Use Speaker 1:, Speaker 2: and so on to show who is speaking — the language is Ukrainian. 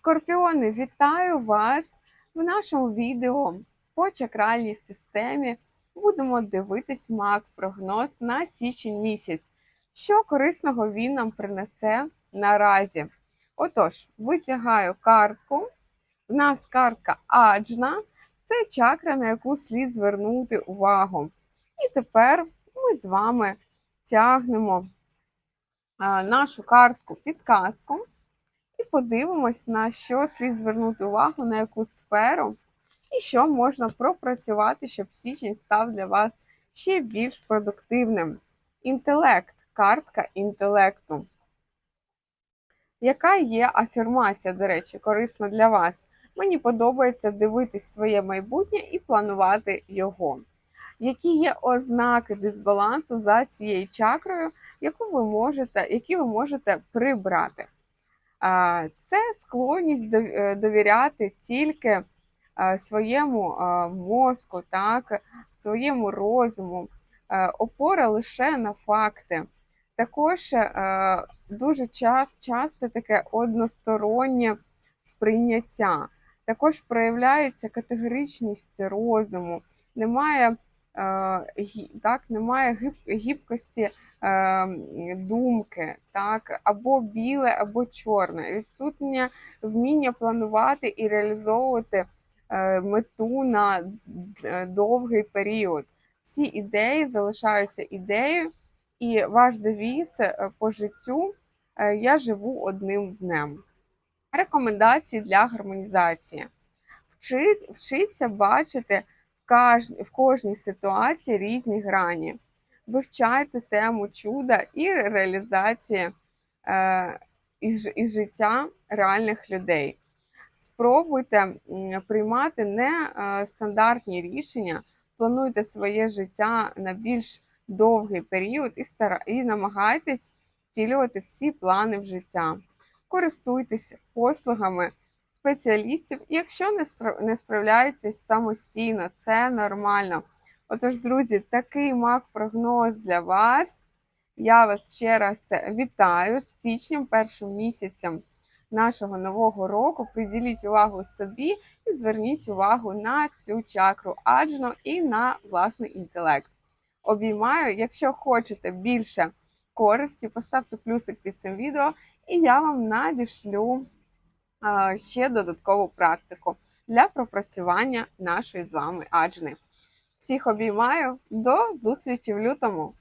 Speaker 1: Скорпіони, вітаю вас в нашому відео по чакральній системі. Будемо дивитись мак прогноз на січень місяць. Що корисного він нам принесе наразі? Отож, витягаю картку. У нас картка Аджна. Це чакра, на яку слід звернути увагу. І тепер ми з вами тягнемо нашу картку підказку і подивимось, на що слід звернути увагу, на яку сферу, і що можна пропрацювати, щоб січень став для вас ще більш продуктивним. Інтелект, картка інтелекту. Яка є афірмація, до речі, корисна для вас? Мені подобається дивитись своє майбутнє і планувати його. Які є ознаки дисбалансу за цією чакрою, яку ви можете, які ви можете прибрати? Це склонність е, довіряти тільки е, своєму е, мозку, так, своєму розуму, опора лише на факти. Також дуже час, часто таке одностороннє сприйняття. Також проявляється категоричність розуму, немає, так, немає гибкості е, думки, так, або біле, або чорне. Відсутнє вміння планувати і реалізовувати е, мету на е, довгий період. Всі ідеї залишаються ідеєю, і ваш девіз е, по життю е, я живу одним днем. Рекомендації для гармонізації. Вчи- Вчиться бачити в кожній ситуації різні грані. Вивчайте тему чуда і реалізації е, із, із життя реальних людей. Спробуйте приймати не е, рішення, плануйте своє життя на більш довгий період і, стара, і намагайтесь втілювати всі плани в життя. Користуйтесь послугами спеціалістів, якщо не, спра- не справляєтесь самостійно, це нормально. Отож, друзі, такий маг-прогноз для вас. Я вас ще раз вітаю з січнем, першим місяцем нашого нового року. Приділіть увагу собі і зверніть увагу на цю чакру аджну і на власний інтелект. Обіймаю, якщо хочете більше користі, поставте плюсик під цим відео, і я вам надішлю ще додаткову практику для пропрацювання нашої з вами аджни. Всіх обіймаю, до зустрічі в лютому!